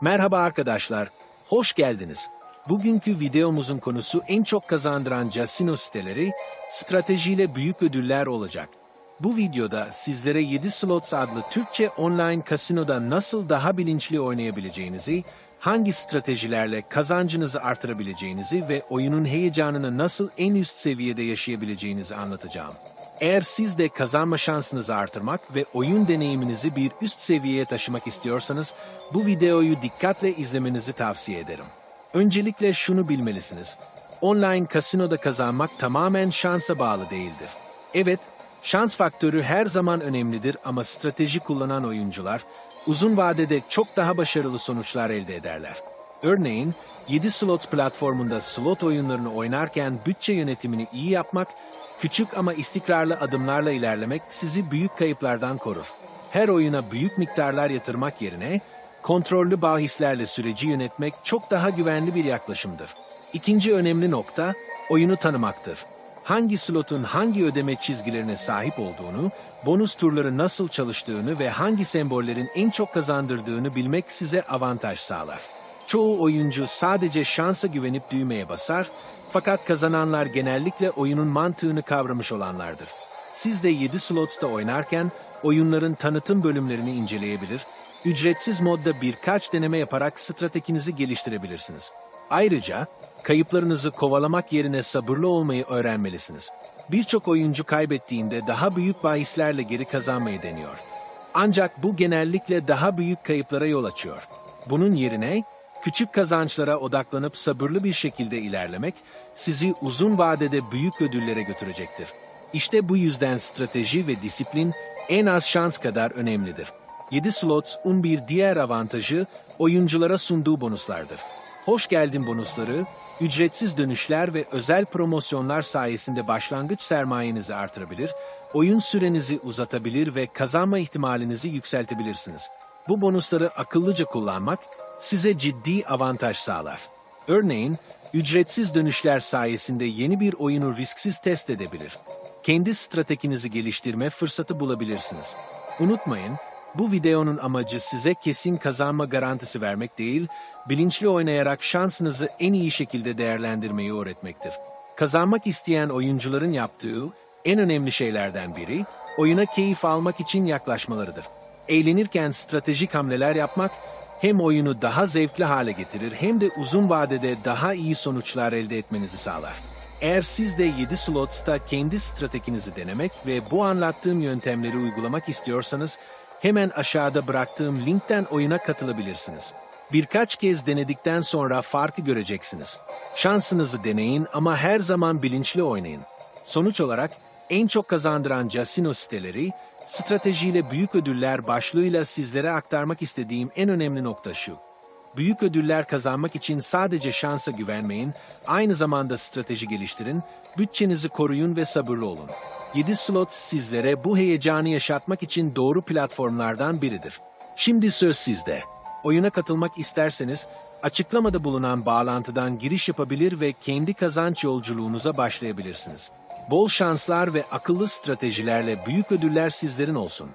Merhaba arkadaşlar, hoş geldiniz. Bugünkü videomuzun konusu en çok kazandıran casino siteleri, stratejiyle büyük ödüller olacak. Bu videoda sizlere 7 Slots adlı Türkçe online kasinoda nasıl daha bilinçli oynayabileceğinizi, hangi stratejilerle kazancınızı artırabileceğinizi ve oyunun heyecanını nasıl en üst seviyede yaşayabileceğinizi anlatacağım. Eğer siz de kazanma şansınızı artırmak ve oyun deneyiminizi bir üst seviyeye taşımak istiyorsanız bu videoyu dikkatle izlemenizi tavsiye ederim. Öncelikle şunu bilmelisiniz. Online kasinoda kazanmak tamamen şansa bağlı değildir. Evet, şans faktörü her zaman önemlidir ama strateji kullanan oyuncular uzun vadede çok daha başarılı sonuçlar elde ederler. Örneğin 7 slot platformunda slot oyunlarını oynarken bütçe yönetimini iyi yapmak, küçük ama istikrarlı adımlarla ilerlemek sizi büyük kayıplardan korur. Her oyuna büyük miktarlar yatırmak yerine kontrollü bahislerle süreci yönetmek çok daha güvenli bir yaklaşımdır. İkinci önemli nokta oyunu tanımaktır. Hangi slotun hangi ödeme çizgilerine sahip olduğunu, bonus turları nasıl çalıştığını ve hangi sembollerin en çok kazandırdığını bilmek size avantaj sağlar. Çoğu oyuncu sadece şansa güvenip düğmeye basar, fakat kazananlar genellikle oyunun mantığını kavramış olanlardır. Siz de 7 slots'ta oynarken oyunların tanıtım bölümlerini inceleyebilir, ücretsiz modda birkaç deneme yaparak stratejinizi geliştirebilirsiniz. Ayrıca kayıplarınızı kovalamak yerine sabırlı olmayı öğrenmelisiniz. Birçok oyuncu kaybettiğinde daha büyük bahislerle geri kazanmayı deniyor. Ancak bu genellikle daha büyük kayıplara yol açıyor. Bunun yerine küçük kazançlara odaklanıp sabırlı bir şekilde ilerlemek sizi uzun vadede büyük ödüllere götürecektir. İşte bu yüzden strateji ve disiplin en az şans kadar önemlidir. 7 slots'un bir diğer avantajı oyunculara sunduğu bonuslardır. Hoş geldin bonusları, ücretsiz dönüşler ve özel promosyonlar sayesinde başlangıç sermayenizi artırabilir, oyun sürenizi uzatabilir ve kazanma ihtimalinizi yükseltebilirsiniz. Bu bonusları akıllıca kullanmak size ciddi avantaj sağlar. Örneğin, ücretsiz dönüşler sayesinde yeni bir oyunu risksiz test edebilir. Kendi stratejinizi geliştirme fırsatı bulabilirsiniz. Unutmayın, bu videonun amacı size kesin kazanma garantisi vermek değil, bilinçli oynayarak şansınızı en iyi şekilde değerlendirmeyi öğretmektir. Kazanmak isteyen oyuncuların yaptığı en önemli şeylerden biri, oyuna keyif almak için yaklaşmalarıdır. Eğlenirken stratejik hamleler yapmak, hem oyunu daha zevkli hale getirir hem de uzun vadede daha iyi sonuçlar elde etmenizi sağlar. Eğer siz de 7 slots'ta kendi stratejinizi denemek ve bu anlattığım yöntemleri uygulamak istiyorsanız, hemen aşağıda bıraktığım linkten oyuna katılabilirsiniz. Birkaç kez denedikten sonra farkı göreceksiniz. Şansınızı deneyin ama her zaman bilinçli oynayın. Sonuç olarak en çok kazandıran casino siteleri, stratejiyle büyük ödüller başlığıyla sizlere aktarmak istediğim en önemli nokta şu. Büyük ödüller kazanmak için sadece şansa güvenmeyin, aynı zamanda strateji geliştirin, bütçenizi koruyun ve sabırlı olun. 7 slot sizlere bu heyecanı yaşatmak için doğru platformlardan biridir. Şimdi söz sizde. Oyuna katılmak isterseniz açıklamada bulunan bağlantıdan giriş yapabilir ve kendi kazanç yolculuğunuza başlayabilirsiniz. Bol şanslar ve akıllı stratejilerle büyük ödüller sizlerin olsun.